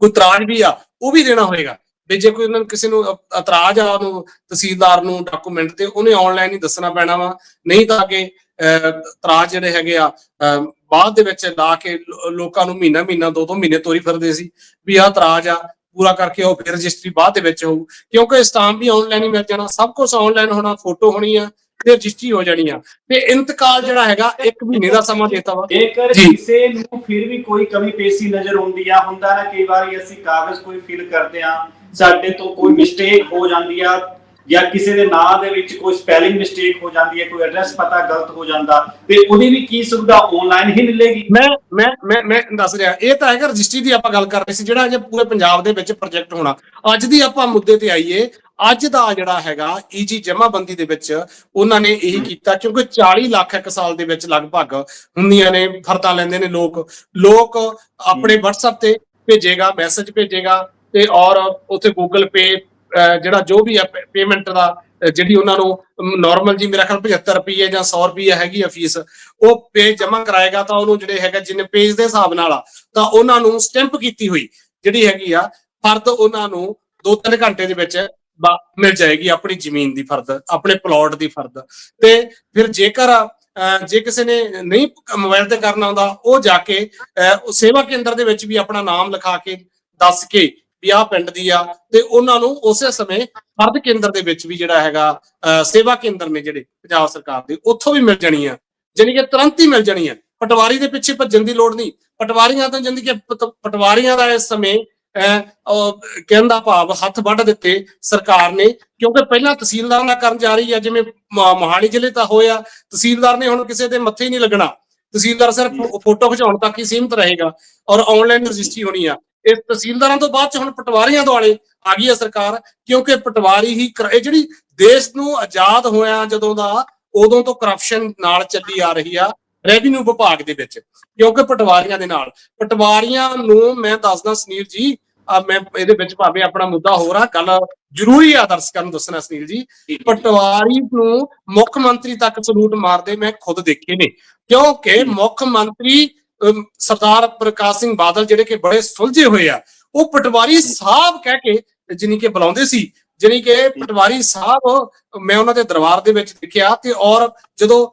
ਕੋਈ ਤਰਾਜ ਵੀ ਆ ਉਹ ਵੀ ਦੇਣਾ ਹੋਏਗਾ। ਵੀ ਜੇ ਕੋਈ ਉਹਨਾਂ ਨੂੰ ਕਿਸੇ ਨੂੰ ਇਤਰਾਜ਼ ਆ ਉਹਨੂੰ ਤਹਿਸੀਲਦਾਰ ਨੂੰ ਡਾਕੂਮੈਂਟ ਤੇ ਉਹਨੇ ਆਨਲਾਈਨ ਹੀ ਦੱਸਣਾ ਪੈਣਾ ਵਾ। ਨਹੀਂ ਤਾਂ ਕਿ ਅਹ, ਇਤਰਾਜ਼ ਜਿਹੜੇ ਹੈਗੇ ਆ ਬਾਅਦ ਦੇ ਵਿੱਚ ਲਾ ਕੇ ਲੋਕਾਂ ਨੂੰ ਮਹੀਨਾ ਮਹੀਨਾ ਦੋ ਦੋ ਮਹੀਨੇ ਤੋਰੀ ਫਿਰਦੇ ਸੀ ਵੀ ਆਹ ਤਰਾਜ ਆ ਪੂਰਾ ਕਰਕੇ ਉਹ ਫਿਰ ਰਜਿਸਟਰੀ ਬਾਅਦ ਦੇ ਵਿੱਚ ਹੋਊ। ਕਿਉਂਕਿ ਸਟਾਂਪ ਵੀ ਆਨਲਾਈਨ ਹੀ ਮਿਲ ਜਾਣਾ ਸਭ ਕੁਝ ਆਨਲਾਈਨ ਹੋਣਾ ਫੋਟੋ ਹੋਣੀ ਆ ਰਜਿਸਟਰੀ ਹੋ ਜਾਣੀ ਆ। ਤੇ ਇੰਤਕਾਲ ਜਿਹੜਾ ਹੈਗਾ ਇੱਕ ਮਹੀਨੇ ਦਾ ਸਮਾਂ ਦੇਤਾ ਵਾ। ਜੇਕਰ। ਕਿਸੇ ਨੂੰ ਫਿਰ ਵੀ ਕੋਈ ਕਮੀ ਪੇਸ਼ੀ ਨਜ਼ਰ ਆਉਂਦੀ ਆ ਹੁੰਦਾ ਨਾ ਕਈ ਵਾਰੀ ਅਸੀਂ ਕਾਗਜ਼ ਕੋਈ ਫਿਲ ਕਰਦੇ ਆ ਸਾਡੇ ਤੋਂ ਕੋਈ ਮਿਸਟੇਕ ਹੋ ਜਾਂਦੀ ਆ ਜਾਂ ਕਿਸੇ ਦੇ ਨਾਂ ਦੇ ਵਿੱਚ ਕੋਈ ਸਪੈਲਿੰਗ ਮਿਸਟੇਕ ਹੋ ਜਾਂਦੀ ਹੈ ਕੋਈ ਐਡਰੈਸ ਪਤਾ ਗਲਤ ਹੋ ਜਾਂਦਾ ਤੇ ਉਹਦੀ ਵੀ ਕੀ ਸੁਵਿਧਾ ਆਨਲਾਈਨ ਹੀ ਮਿਲੇਗੀ? ਮੈਂ ਮੈਂ ਮੈਂ ਮੈਂ ਦੱਸ ਰਿਹਾ ਇਹ ਤਾਂ ਹੈਗਾ ਰਜਿਸਟਰੀ ਦੀ ਆਪਾਂ ਗੱਲ ਕਰ ਰਹੇ ਸੀ ਜਿਹੜਾ ਅਜੇ ਪੂਰੇ ਪੰਜਾਬ ਦੇ ਵਿੱਚ ਪ੍ਰੋਜੈਕਟ ਹੋਣਾ। ਅੱਜ ਦੀ ਆਪਾਂ ਮੁੱਦੇ ਤੇ ਆਈਏ ਅੱਜ ਦਾ ਜਿਹੜਾ ਹੈਗਾ ਈਜੀ ਜਮਾਬੰਦੀ ਦੇ ਵਿੱਚ ਉਹਨਾਂ ਨੇ ਇਹੀ ਕੀਤਾ ਕਿਉਂਕਿ 40 ਲੱਖ ਇੱਕ ਸਾਲ ਦੇ ਵਿੱਚ ਲਗਭਗ ਹੁੰਦੀਆਂ ਨੇ ਫਰਦਾਂ ਲੈਂਦੇ ਨੇ ਲੋਕ। ਲੋਕ ਆਪਣੇ WhatsApp ਤੇ ਭੇਜੇਗਾ ਮੈਸੇਜ ਭੇਜੇਗਾ ਤੇ ਔਰ ਉੱਥੇ Google Pay ਜਿਹੜਾ ਜੋ ਵੀ ਹੈ ਪੇਮੈਂਟ ਦਾ ਜਿਹੜੀ ਉਹਨਾਂ ਨੂੰ ਨਾਰਮਲ ਜੀ ਮੇਰਾ ਖਿਆਲ 75 ਰੁਪਏ ਜਾਂ 100 ਰੁਪਏ ਹੈਗੀ ਆ ਫੀਸ ਉਹ ਪੇਜ ਜਮ੍ਹਾਂ ਕਰਾਏਗਾ ਤਾਂ ਉਹਨੂੰ ਜਿਹੜੇ ਹੈਗਾ ਜਿੰਨੇ ਪੇਜ ਦੇ ਹਿਸਾਬ ਨਾਲ ਆ ਤਾਂ ਉਹਨਾਂ ਨੂੰ ਸਟੈਂਪ ਕੀਤੀ ਹੋਈ ਜਿਹੜੀ ਹੈਗੀ ਆ ਫਰਦ ਉਹਨਾਂ ਨੂੰ 2-3 ਘੰਟੇ ਦੇ ਵਿੱਚ ਮਿਲ ਜਾਏਗੀ ਆਪਣੀ ਜ਼ਮੀਨ ਦੀ ਫਰਦ ਆਪਣੇ ਪਲਾਟ ਦੀ ਫਰਦ। ਤੇ ਫਿਰ ਜੇਕਰ ਅਹ, ਜੇ ਕਿਸੇ ਨੇ ਨਹੀਂ ਮੋਬਾਈਲ ਤੇ ਕਰਨਾ ਆਉਂਦਾ ਉਹ ਜਾ ਕੇ ਅਹ, ਉਹ ਸੇਵਾ ਕੇਂਦਰ ਦੇ ਵਿੱਚ ਵੀ ਆਪਣਾ ਨਾਮ ਲਿਖਾ ਕੇ ਦੱਸ ਕੇ ਵੀ ਆਹ ਪਿੰਡ ਦੀ ਆ ਤੇ ਉਹਨਾਂ ਨੂੰ ਉਸੇ ਸਮੇਂ ਫਰਦ ਕੇਂਦਰ ਦੇ ਵਿੱਚ ਵੀ ਜਿਹੜਾ ਹੈਗਾ ਅਹ, ਸੇਵਾ ਕੇਂਦਰ ਨੇ ਜਿਹੜੇ ਪੰਜਾਬ ਸਰਕਾਰ ਦੇ ਉੱਥੋਂ ਵੀ ਮਿਲ ਜਾਣੀ ਆ। ਜਾਣੀ ਕਿ ਤੁਰੰਤ ਹੀ ਮਿਲ ਜਾਣੀ ਆ। ਪਟਵਾਰੀ ਦੇ ਪਿੱਛੇ ਭੱਜਣ ਦੀ ਲੋੜ ਨਹੀਂ। ਪਟਵਾਰੀਆਂ ਤਾਂ ਜਿੰਦਗੀ ਪਟਵਾਰੀਆਂ ਦਾ ਇਸ ਸਮੇਂ ਕਹਿਣ ਦਾ ਭਾਵ ਹੱਥ ਵੱਢ ਦਿੱਤੇ ਸਰਕਾਰ ਨੇ ਕਿਉਂਕਿ ਪਹਿਲਾਂ ਤਹਿਸੀਲਦਾਰ ਨਾਲ ਕਰਨ ਜਾ ਰਹੀ ਆ ਜਿਵੇਂ ਮੋਹਾਲੀ ਜ਼ਿਲ੍ਹੇ ਤਾਂ ਹੋਇਆ ਤਹਿਸੀਲਦਾਰ ਨੇ ਹੁਣ ਕਿਸੇ ਦੇ ਮੱਥੇ ਹੀ ਨਹੀਂ ਲੱਗਣਾ। ਤਹਿਸੀਲਦਾਰ ਸਿਰਫ ਫੋਟੋ ਖਿਚਾਉਣ ਤੱਕ ਹੀ ਸੀਮਿਤ ਰਹੇਗਾ ਔਰ ਆਨਲਾਈਨ ਰਜਿਸਟਰੀ ਹੋਣੀ ਆ। ਇਸ ਤਹਿਸੀਲਦਾਰਾਂ ਤੋਂ ਬਾਅਦ ਚ ਹੁਣ ਪਟਵਾਰੀਆਂ ਦੁਆਲੇ ਆ ਗਈ ਹੈ ਸਰਕਾਰ ਕਿਉਂਕਿ ਪਟਵਾਰੀ ਹੀ ਇਹ ਜਿਹੜੀ ਦੇਸ਼ ਨੂੰ ਆਜ਼ਾਦ ਹੋਇਆ ਜਦੋਂ ਦਾ ਉਦੋਂ ਤੋਂ ਕਰਪਸ਼ਨ ਨਾਲ ਚੱਲੀ ਆ ਰਹੀ ਆ ਰੈਵਨਿਊ ਵਿਭਾਗ ਦੇ ਵਿੱਚ ਕਿਉਂਕਿ ਪਟਵਾਰੀਆਂ ਦੇ ਨਾਲ। ਪਟਵਾਰੀਆਂ ਨੂੰ ਮੈਂ ਦੱਸਦਾ ਸੁਨੀਲ ਜੀ ਆ ਮੈਂ ਇਹਦੇ ਵਿੱਚ ਭਾਵੇਂ ਆਪਣਾ ਮੁੱਦਾ ਹੋ ਰਹਾ ਗੱਲ ਜ਼ਰੂਰੀ ਆ ਦਰਸ਼ਕਾਂ ਨੂੰ ਦੱਸਣਾ ਸੁਨੀਲ ਜੀ। ਪਟਵਾਰੀ ਨੂੰ ਮੁੱਖ ਮੰਤਰੀ ਤੱਕ ਸਲੂਟ ਮਾਰਦੇ ਮੈਂ ਖੁਦ ਦੇਖੇ ਨੇ ਕਿਉਂਕਿ ਮੁੱਖ ਮੰਤਰੀ ਸਰਦਾਰ ਪ੍ਰਕਾਸ਼ ਸਿੰਘ ਬਾਦਲ ਜਿਹੜੇ ਕਿ ਬੜੇ ਸੁਲਝੇ ਹੋਏ ਆ ਉਹ ਪਟਵਾਰੀ ਸਾਹਿਬ ਕਹਿ ਕੇ ਜਿਨੀ ਕਿ ਬੁਲਾਉਂਦੇ ਸੀ ਜਾਣੀ ਕਿ ਪਟਵਾਰੀ ਸਾਹਿਬ ਮੈਂ ਉਹਨਾਂ ਦੇ ਦਰਬਾਰ ਦੇ ਵਿੱਚ ਦੇਖਿਆ ਤੇ ਔਰ ਜਦੋਂ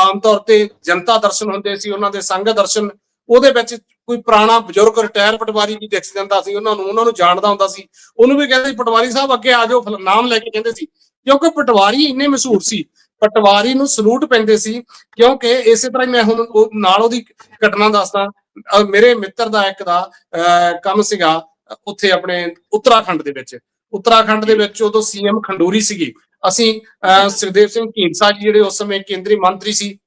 ਆਮ ਤੌਰ ਤੇ ਜਨਤਾ ਦਰਸ਼ਨ ਹੁੰਦੇ ਸੀ ਉਹਨਾਂ ਦੇ ਸੰਗਤ ਦਰਸ਼ਨ ਉਹਦੇ ਵਿੱਚ ਕੋਈ ਪੁਰਾਣਾ ਬਜ਼ੁਰਗ ਰਿਟਾਇਰ ਪਟਵਾਰੀ ਵੀ ਦਿਖ ਜਾਂਦਾ ਸੀ ਉਹਨਾਂ ਨੂੰ ਉਹਨਾਂ ਨੂੰ ਜਾਣਦਾ ਹੁੰਦਾ ਸੀ। ਉਹਨੂੰ ਵੀ ਕਹਿੰਦੇ ਸੀ ਪਟਵਾਰੀ ਸਾਹਿਬ ਅੱਗੇ ਆ ਜਾਓ ਨਾਮ ਲੈ ਕੇ ਕਹਿੰਦੇ ਸੀ। ਕਿਉਂਕਿ ਪਟਵਾਰੀ ਇੰਨੇ ਮਸ਼ਹੂਰ ਸੀ। ਪਟਵਾਰੀ ਨੂੰ ਸਲੂਟ ਪੈਂਦੇ ਸੀ ਕਿਉਂਕਿ ਇਸੇ ਤਰ੍ਹਾਂ ਹੀ ਮੈਂ ਹੁਣ ਉਹ ਨਾਲ ਉਹਦੀ ਘਟਨਾ ਦੱਸਦਾ। ਮੇਰੇ ਮਿੱਤਰ ਦਾ ਇੱਕ ਦਾ ਕੰਮ ਸੀਗਾ ਉੱਥੇ ਆਪਣੇ ਉੱਤਰਾਖੰਡ ਦੇ ਵਿੱਚ। ਉੱਤਰਾਖੰਡ ਦੇ ਵਿੱਚ ਉਦੋਂ ਸੀਐਮ ਖੰਡੂਰੀ ਸੀਗੀ। ਅਸੀਂ ਸੁਖਦੇਵ ਸਿੰਘ ਢੀਂਡਸਾ ਜੀ ਜਿਹੜੇ ਉਸ ਸਮੇਂ ਕੇਂਦਰੀ ਮੰਤਰੀ ਸੀ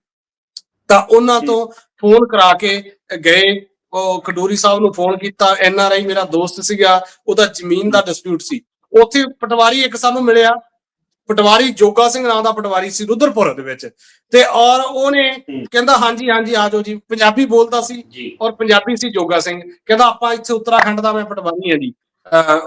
ਤਾਂ ਉਹਨਾਂ ਤੋਂ ਫੋਨ ਕਰਾ ਕੇ ਗਏ ਉਹ ਖਡੂਰੀ ਸਾਹਿਬ ਨੂੰ ਫੋਨ ਕੀਤਾ ਐਨਆਰਆਈ ਮੇਰਾ ਦੋਸਤ ਸੀਗਾ ਉਹਦਾ ਜ਼ਮੀਨ ਦਾ ਡਿਸਪਿਊਟ ਸੀ। ਉੱਥੇ ਪਟਵਾਰੀ ਇੱਕ ਸਾਨੂੰ ਮਿਲਿਆ ਪਟਵਾਰੀ ਜੋਗਾ ਸਿੰਘ ਨਾਂ ਦਾ ਪਟਵਾਰੀ ਸੀ ਰੁਦਰਪੁਰ ਦੇ ਵਿੱਚ। ਤੇ ਔਰ ਉਹਨੇ। ਕਹਿੰਦਾ ਹਾਂਜੀ ਹਾਂਜੀ ਆ ਜਾਓ ਜੀ। ਪੰਜਾਬੀ ਬੋਲਦਾ ਸੀ ਔਰ ਪੰਜਾਬੀ ਸੀ ਜੋਗਾ ਸਿੰਘ। ਕਹਿੰਦਾ ਆਪਾਂ ਇੱਥੇ ਉੱਤਰਾਖੰਡ ਦਾ ਮੈਂ ਪਟਵਾਰੀ ਹਾਂ ਜੀ।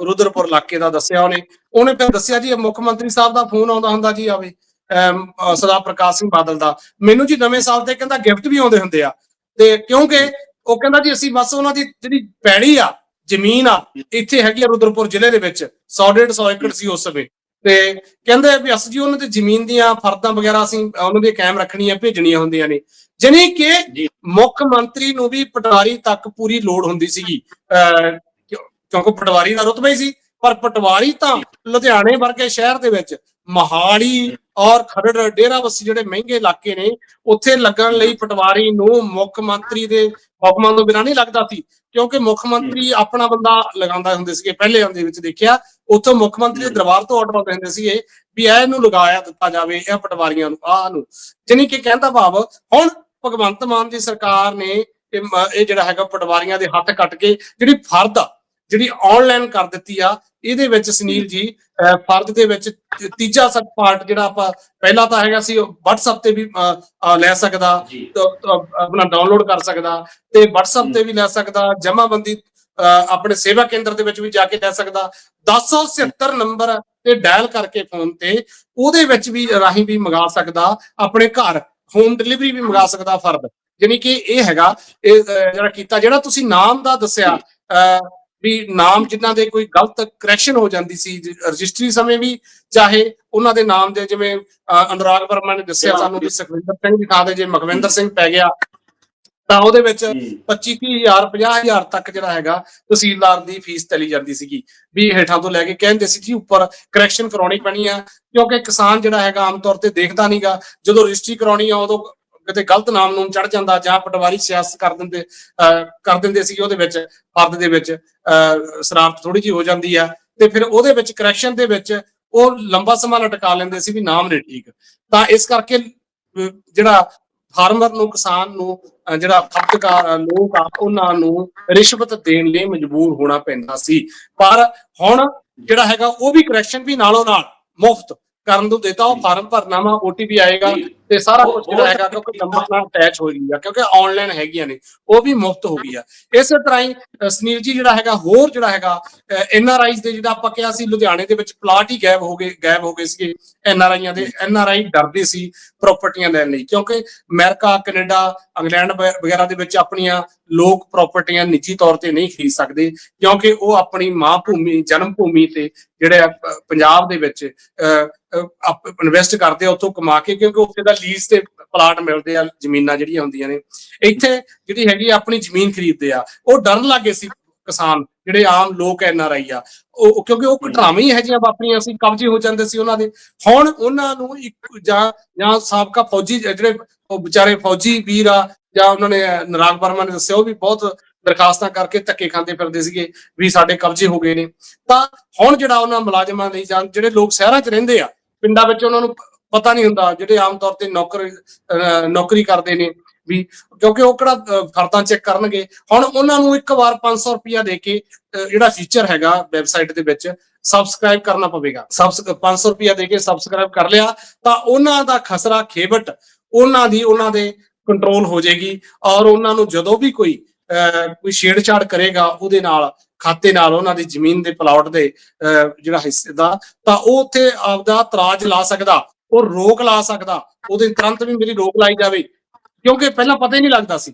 ਰੁਦਰਪੁਰ ਇਲਾਕੇ ਦਾ ਦੱਸਿਆ ਉਹਨੇ। ਉਹਨੇ ਫਿਰ ਦੱਸਿਆ ਜੀ ਮੁੱਖ ਮੰਤਰੀ ਸਾਹਿਬ ਦਾ ਫੋਨ ਆਉਂਦਾ ਹੁੰਦਾ ਜੀ ਆਵੇ ਸਰਦਾਰ ਪ੍ਰਕਾਸ਼ ਸਿੰਘ ਬਾਦਲ ਦਾ। ਮੈਨੂੰ ਜੀ ਨਵੇਂ ਸਾਲ ਤੇ ਕਹਿੰਦਾ ਗਿਫਟ ਵੀ ਆਉਂਦੇ ਹੁੰਦੇ ਆ। ਤੇ ਕਿਉਂਕਿ ਉਹ ਕਹਿੰਦਾ ਜੀ ਅਸੀਂ ਬਸ ਉਹਨਾਂ ਦੀ ਜਿਹੜੀ ਪੈੜੀ ਆ ਜ਼ਮੀਨ ਆ ਇੱਥੇ ਹੈਗੀ ਆ ਰੁਦਰਪੁਰ ਜ਼ਿਲ੍ਹੇ ਦੇ ਵਿੱਚ 100 150 ਏਕੜ ਸੀ ਉਸ ਸਮੇਂ। ਤੇ ਕਹਿੰਦੇ ਵੀ ਅਸੀਂ ਜੀ ਉਹਨਾਂ ਦੀ ਜ਼ਮੀਨ ਦੀਆਂ ਫਰਦਾਂ ਵਗੈਰਾ ਅਸੀਂ ਉਹਨਾਂ ਦੇ ਕਾਇਮ ਰੱਖਣੀਆਂ ਭੇਜਣੀਆਂ ਹੁੰਦੀਆਂ ਨੇ। ਜਾਣੀ ਕਿ। ਮੁੱਖ ਮੰਤਰੀ ਨੂੰ ਵੀ ਪਟਵਾਰੀ ਤੱਕ ਪੂਰੀ ਲੋੜ ਹੁੰਦੀ ਸੀਗੀ। ਕਿਉਂਕਿ ਪਟਵਾਰੀ ਦਾ ਰੁਤਬਾ ਹੀ ਸੀ ਪਰ ਪਟਵਾਰੀ ਤਾਂ ਲੁਧਿਆਣੇ ਵਰਗੇ ਸ਼ਹਿਰ ਦੇ ਵਿੱਚ ਮਹਾਲੀ ਔਰ ਖਰੜ ਡੇਰਾਬੱਸੀ ਜਿਹੜੇ ਮਹਿੰਗੇ ਇਲਾਕੇ ਨੇ, ਉੱਥੇ ਲੱਗਣ ਲਈ ਪਟਵਾਰੀ ਨੂੰ ਮੁੱਖ ਮੰਤਰੀ ਦੇ ਹੁਕਮਾਂ ਤੋਂ ਬਿਨਾਂ ਨਹੀਂ ਲੱਗਦਾ ਸੀ, ਕਿਉਂਕਿ ਮੁੱਖ ਮੰਤਰੀ ਆਪਣਾ ਬੰਦਾ ਲਗਾਉਂਦਾ ਹੁੰਦੇ ਸੀਗੇ, ਪਹਿਲੇ ਦੇ ਵਿੱਚ ਦੇਖਿਆ, ਉੱਥੋਂ ਮੁੱਖ ਮੰਤਰੀ ਦੇ ਦਰਬਾਰ ਤੋਂ ਆਰਡਰ ਆਉਂਦੇ ਹੁੰਦੇ ਸੀਗੇ ਵੀ ਇਹ ਇਹਨੂੰ ਲਗਾਇਆ ਦਿੱਤਾ ਜਾਵੇ, ਇਹ ਪਟਵਾਰੀਆਂ ਨੂੰ, ਆਹ ਨੂੰ। ਜਾਣੀ ਕਿ ਕਹਿੰਦਾ ਭਾਵ, ਹੁਣ ਭਗਵੰਤ ਮਾਨ ਦੀ ਸਰਕਾਰ ਨੇ ਇਹ ਜਿਹੜਾ ਹੈਗਾ ਪਟਵਾਰੀਆਂ ਦੇ ਹੱਥ ਕੱਟ ਕੇ ਜਿਹੜੀ ਫਰਦ ਆ, ਜਿਹੜੀ ਆਨਲਾਈਨ ਕਰ ਦਿੱਤੀ ਆ ਇਹਦੇ ਵਿੱਚ ਸੁਨੀਲ ਜੀ ਫਰਦ ਦੇ ਵਿੱਚ ਤੀਜਾ ਸਬ ਪਾਰਟ ਜਿਹੜਾ ਆਪਾਂ ਪਹਿਲਾਂ ਤਾਂ ਹੈਗਾ ਸੀ WhatsApp ਤੇ ਵੀ ਲੈ ਸਕਦਾ ਆਪਣਾ ਡਾਊਨਲੋਡ ਕਰ ਸਕਦਾ ਤੇ WhatsApp ਤੇ ਵੀ ਲੈ ਸਕਦਾ ਜਮਾਬੰਦੀ ਆਪਣੇ ਸੇਵਾ ਕੇਂਦਰ ਦੇ ਵਿੱਚ ਵੀ ਜਾ ਕੇ ਲੈ ਸਕਦਾ। 1077 ਨੰਬਰ ਤੇ ਡਾਇਲ ਕਰਕੇ ਫੋਨ ਤੇ ਉਹਦੇ ਵਿੱਚ ਵੀ ਰਾਹੀਂ ਵੀ ਮੰਗਾ ਸਕਦਾ ਆਪਣੇ ਘਰ ਹੋਮ ਡਿਲੀਵਰੀ ਵੀ ਮੰਗਾ ਸਕਦਾ ਫਰਦ ਯਾਨੀ ਕਿ ਇਹ ਹੈਗਾ ਇਹ ਜਿਹੜਾ ਕੀਤਾ ਜਿਹੜਾ ਤੁਸੀਂ ਨਾਮ ਦਾ ਦੱਸਿਆ ਵੀ ਨਾਮ ਜਿਨ੍ਹਾਂ ਦੇ ਕੋਈ ਗਲਤ ਕਰੈਕਸ਼ਨ ਹੋ ਜਾਂਦੀ ਸੀ ਰਜਿਸਟਰੀ ਸਮੇਂ ਵੀ ਚਾਹੇ ਉਹਨਾਂ ਦੇ ਨਾਮ ਦੇ ਜਿਵੇਂ ਅਨੁਰਾਗ ਵਰਮਾ ਨੇ ਦੱਸਿਆ ਸਾਨੂੰ ਵੀ ਸੁਖਵਿੰਦਰ ਸਿੰਘ ਦੀ ਥਾਂ ਤੇ ਜੇ ਮਖਵਿੰਦਰ ਸਿੰਘ ਪੈ ਗਿਆ ਤਾਂ ਉਹਦੇ ਵਿੱਚ ਹੂੰ। 25 ਹਜ਼ਾਰ 50 ਹਜ਼ਾਰ ਤੱਕ ਜਿਹੜਾ ਹੈਗਾ ਤਹਿਸੀਲਦਾਰ ਦੀ ਫੀਸ ਚਲੀ ਜਾਂਦੀ ਸੀਗੀ ਵੀ ਹੇਠਾਂ ਤੋਂ ਲੈ ਕੇ ਕਹਿੰਦੇ ਸੀ ਜੀ ਉੱਪਰ ਕਰੈਕਸ਼ਨ ਕਰਾਉਣੀ ਪੈਣੀ ਆ ਕਿਉਂਕਿ ਕਿਸਾਨ ਜਿਹੜਾ ਹੈਗਾ ਆਮ ਤੌਰ ਤੇ ਦੇਖਦਾ ਨਹੀਂਗਾ ਜਦੋਂ ਰਜਿਸਟਰੀ ਕਰਾਉਣੀ ਆ ਉਦੋਂ ਕਿਤੇ ਗਲਤ ਨਾਮ ਨੂੰ ਚੜ ਜਾਂਦਾ ਜਾਂ ਪਟਵਾਰੀ ਸਿਆਸਤ ਕਰ ਦਿੰਦੇ ਕਰ ਦਿੰਦੇ ਸੀ ਉਹਦੇ ਵਿੱਚ ਫਰਦ ਦੇ ਵਿੱਚ ਸ਼ਰਾਰਤ ਥੋੜੀ ਜਿਹੀ ਹੋ ਜਾਂਦੀ ਆ। ਤੇ ਫਿਰ ਉਹਦੇ ਵਿੱਚ ਕਰੈਕਸ਼ਨ ਦੇ ਵਿੱਚ ਉਹ ਲੰਬਾ ਸਮਾਂ ਲਟਕਾ ਲੈਂਦੇ ਸੀ ਵੀ ਨਾਮ ਨਹੀਂ ਠੀਕ। ਤਾਂ ਇਸ ਕਰਕੇ ਜਿਹੜਾ ਫਾਰਮਰ ਨੂੰ, ਕਿਸਾਨ ਨੂੰ ਜਿਹੜਾ ਖਪਤਕਾਰ ਲੋਕ ਆ, ਉਹਨਾਂ ਨੂੰ ਰਿਸ਼ਵਤ ਦੇਣ ਲਈ ਮਜਬੂਰ ਹੋਣਾ ਪੈਂਦਾ ਸੀ। ਪਰ ਹੁਣ ਜਿਹੜਾ ਹੈਗਾ ਉਹ ਵੀ ਕਰੈਕਸ਼ਨ ਵੀ ਨਾਲੋਂ ਨਾਲ ਮੁਫਤ ਕਰਨ ਨੂੰ ਦਿੱਤਾ। ਉਹ ਫਾਰਮ ਭਰਨਾ ਵਾ ਓਟੀਪੀ ਆਏਗਾ। ਤੇ ਸਾਰਾ ਕੁਝ ਜਿਹੜਾ ਹੈਗਾ ਕਿਉਂਕਿ ਨੰਬਰ ਨਾਲ ਅਟੈਚ ਹੋ ਗਈ ਆ ਕਿਉਂਕਿ ਆਨਲਾਈਨ ਹੈਗੀਆਂ ਨੇ ਉਹ ਵੀ ਮੁਫਤ ਹੋ ਗਈ ਆ। ਇਸੇ ਤਰ੍ਹਾਂ ਹੀ ਸੁਨੀਲ ਜੀ ਜਿਹੜਾ ਹੈਗਾ ਹੋਰ ਜਿਹੜਾ ਹੈਗਾ ਐਨ ਆਰ ਆਈਜ਼ ਦੇ ਜਿਹੜਾ ਆਪਾਂ ਕਿਹਾ ਸੀ ਲੁਧਿਆਣੇ ਦੇ ਵਿੱਚ ਪਲਾਟ ਹੀ ਗਾਇਬ ਹੋ ਗਏ ਗਾਇਬ ਹੋ ਗਏ ਸੀਗੇ ਐਨ ਆਰ ਆਈਆਂ ਦੇ ਐਨ ਆਰ ਆਈ ਡਰਦੇ ਸੀ ਪ੍ਰਾਪਰਟੀਆਂ ਲੈਣ ਲਈ ਕਿਉਂਕਿ ਅਮਰੀਕਾ ਕੈਨੇਡਾ ਇੰਗਲੈਂਡ ਵਗੈਰਾ ਦੇ ਵਿੱਚ ਆਪਣੀਆਂ ਲੋਕ ਪ੍ਰਾਪਰਟੀਆਂ ਨਿੱਜੀ ਤੌਰ ਤੇ ਨਹੀਂ ਖਰੀਦ ਸਕਦੇ ਕਿਉਂਕਿ ਉਹ ਆਪਣੀ ਮਾਂ ਭੂਮੀ ਜਨਮ ਭੂਮੀ ਤੇ ਜਿਹੜੇ ਪੰਜਾਬ ਦੇ ਵਿੱਚ ਇਨਵੈਸਟ ਕਰਦੇ ਆ ਉੱਥੋਂ ਕਮਾ ਕੇ ਕਿਉਂਕਿ ਉੱਥੇ ਦਾ ਲੀਜ਼ ਤੇ ਪਲਾਟ ਮਿਲਦੇ ਆ ਜ਼ਮੀਨਾਂ ਜਿਹੜੀਆਂ ਹੁੰਦੀਆਂ ਨੇ। ਇੱਥੇ ਜਿਹੜੀ ਹੈਗੀ ਆ, ਆਪਣੀ ਜ਼ਮੀਨ ਖਰੀਦਦੇ ਆ। ਉਹ ਡਰਨ ਲੱਗੇ ਸੀ ਕਿਸਾਨ ਜਿਹੜੇ ਆਮ ਲੋਕ ਐਨ ਆਰ ਆਈ ਆ। ਉਹ ਕਿਉਂਕਿ ਉਹ ਘਟਨਾਵਾਂ ਹੀ ਇਹੋ ਜਿਹੀਆਂ ਵਾਪਰੀਆਂ ਸੀ ਕਬਜ਼ੇ ਹੋ ਜਾਂਦੇ ਸੀ ਉਹਨਾਂ ਦੇ। ਹੁਣ ਉਹਨਾਂ ਨੂੰ ਇੱਕ ਜਾਂ ਜਾਂ ਸਾਬਕਾ ਫੌਜੀ ਜਿਹੜੇ ਉਹ ਵਿਚਾਰੇ ਫੌਜੀ ਵੀਰ ਆ ਜਾਂ ਉਹਨਾਂ ਨੇ ਨਰਾਗ ਵਰਮਾ ਨੇ ਦੱਸਿਆ ਉਹ ਵੀ ਬਹੁਤ ਦਰਖਾਸਤਾਂ ਕਰਕੇ ਧੱਕੇ ਖਾਂਦੇ ਫਿਰਦੇ ਸੀਗੇ ਵੀ ਸਾਡੇ ਕਬਜ਼ੇ ਹੋ ਗਏ ਨੇ। ਤਾਂ ਹੁਣ ਜਿਹੜਾ ਉਹਨਾਂ ਮੁਲਾਜ਼ਮਾਂ ਲਈ ਜਾਂ ਜਿਹੜੇ ਲੋਕ ਸ਼ਹਿਰਾਂ 'ਚ ਰਹਿੰਦੇ ਆ ਪਿੰਡਾਂ ਵਿੱਚ ਉਹਨਾਂ ਨੂੰ ਪਤਾ ਨਹੀਂ ਹੁੰਦਾ ਜਿਹੜੇ ਆਮ ਤੌਰ ਤੇ ਨੌਕਰ ਨੌਕਰੀ ਕਰਦੇ ਨੇ ਵੀ ਕਿਉਂਕਿ ਉਹ ਕਿਹੜਾ ਫਰਦਾਂ ਚੈੱਕ ਕਰਨਗੇ। ਹੁਣ ਉਹਨਾਂ ਨੂੰ ਇੱਕ ਵਾਰ 500 ਰੁਪਇਆ ਦੇ ਕੇ ਜਿਹੜਾ ਫੀਚਰ ਹੈਗਾ ਵੈਬਸਾਈਟ ਦੇ ਵਿੱਚ ਸਬਸਕ੍ਰਾਈਬ ਕਰਨਾ ਪਵੇਗਾ। ਸਬਸ 500 ਰੁਪਇਆ ਦੇ ਕੇ ਸਬਸਕ੍ਰਾਈਬ ਕਰ ਲਿਆ ਤਾਂ ਉਹਨਾਂ ਦਾ ਖਸਰਾ ਖੇਬਟ ਉਹਨਾਂ ਦੀ ਉਹਨਾਂ ਦੇ ਕੰਟਰੋਲ ਹੋ ਜਾਏਗੀ ਔਰ ਉਹਨਾਂ ਨੂੰ ਜਦੋਂ ਵੀ ਕੋਈ ਅਹ, ਕੋਈ ਛੇੜਛਾੜ ਕਰੇਗਾ ਉਹਦੇ ਨਾਲ ਖਾਤੇ ਨਾਲ ਉਹਨਾਂ ਦੀ ਜ਼ਮੀਨ ਦੇ ਪਲਾਟ ਦੇ ਅਹ, ਜਿਹੜਾ ਹਿੱਸੇ ਦਾ ਤਾਂ ਉਹ ਉੱਥੇ ਆਪਦਾ ਤਰਾਜ ਲਾ ਸਕਦਾ ਉਹ ਰੋਕ ਲਾ ਸਕਦਾ ਉਹਦੇ ਤੁਰੰਤ ਵੀ ਮੇਰੀ ਰੋਕ ਲਾਈ ਜਾਵੇ। ਕਿਉਂਕਿ ਪਹਿਲਾਂ ਪਤਾ ਹੀ ਨਹੀਂ ਲੱਗਦਾ ਸੀ।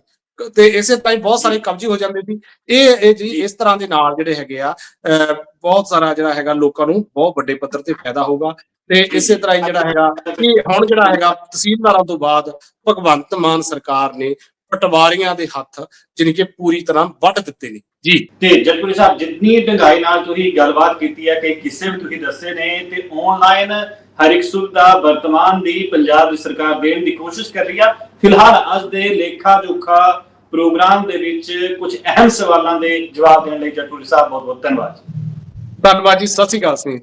ਤੇ ਇਸੇ ਤਰ੍ਹਾਂ ਹੀ ਬਹੁਤ ਸਾਰੇ ਕਬਜ਼ੇ ਹੋ ਜਾਂਦੇ ਸੀ। ਇਹ ਜੀ ਇਸ ਤਰ੍ਹਾਂ ਦੇ ਨਾਲ ਜਿਹੜੇ ਹੈਗੇ ਆ ਅਹ, ਬਹੁਤ ਸਾਰਾ ਜਿਹੜਾ ਹੈਗਾ ਲੋਕਾਂ ਨੂੰ ਬਹੁਤ ਵੱਡੇ ਪੱਧਰ ਤੇ ਫਾਇਦਾ ਹੋਊਗਾ। ਤੇ ਇਸੇ ਤਰ੍ਹਾਂ ਹੀ ਜਿਹੜਾ ਹੈਗਾ ਕਿ ਹੁਣ ਜਿਹੜਾ ਹੈਗਾ ਤਹਿਸੀਲਦਾਰਾਂ ਤੋਂ ਬਾਅਦ ਭਗਵੰਤ ਮਾਨ ਸਰਕਾਰ ਨੇ ਪਟਵਾਰੀਆਂ ਦੇ ਹੱਥ ਜਾਣੀ ਕਿ ਪੂਰੀ ਤਰ੍ਹਾਂ ਵੱਢ ਦਿੱਤੇ ਨੇ। ਜੀ। ਤੇ ਜਗਪੁਰੀ ਸਾਹਿਬ ਜਿੰਨੀ ਡੰਗਾਈ ਨਾਲ ਤੁਸੀਂ ਗੱਲਬਾਤ ਕੀਤੀ ਹੈ ਕਿ ਕਿਸੇ ਵੀ ਤੁਸੀਂ ਦੱਸੇ ਨੇ ਤੇ ਆਨਲਾਈਨ ਹਰ ਇੱਕ ਸੁਵਿਧਾ ਵਰਤਮਾਨ ਦੀ ਪੰਜਾਬ ਦੀ ਸਰਕਾਰ ਦੇਣ ਦੀ ਕੋਸ਼ਿਸ਼ ਕਰ ਰਹੀ ਆ। ਫਿਲਹਾਲ ਅੱਜ ਦੇ ਲੇਖਾ ਜੋਖਾ ਪ੍ਰੋਗਰਾਮ ਦੇ ਵਿੱਚ ਕੁਝ ਅਹਿਮ ਸਵਾਲਾਂ ਦੇ ਜਵਾਬ ਦੇਣ ਲਈ ਜਗਪੁਰੀ ਸਾਹਿਬ ਬਹੁਤ ਬਹੁਤ ਧੰਨਵਾਦ ਧੰਨਵਾਦ ਜੀ ਸਤਿ ਸ਼੍ਰੀ ਅਕਾਲ ਸਿੰਘ ਜੀ।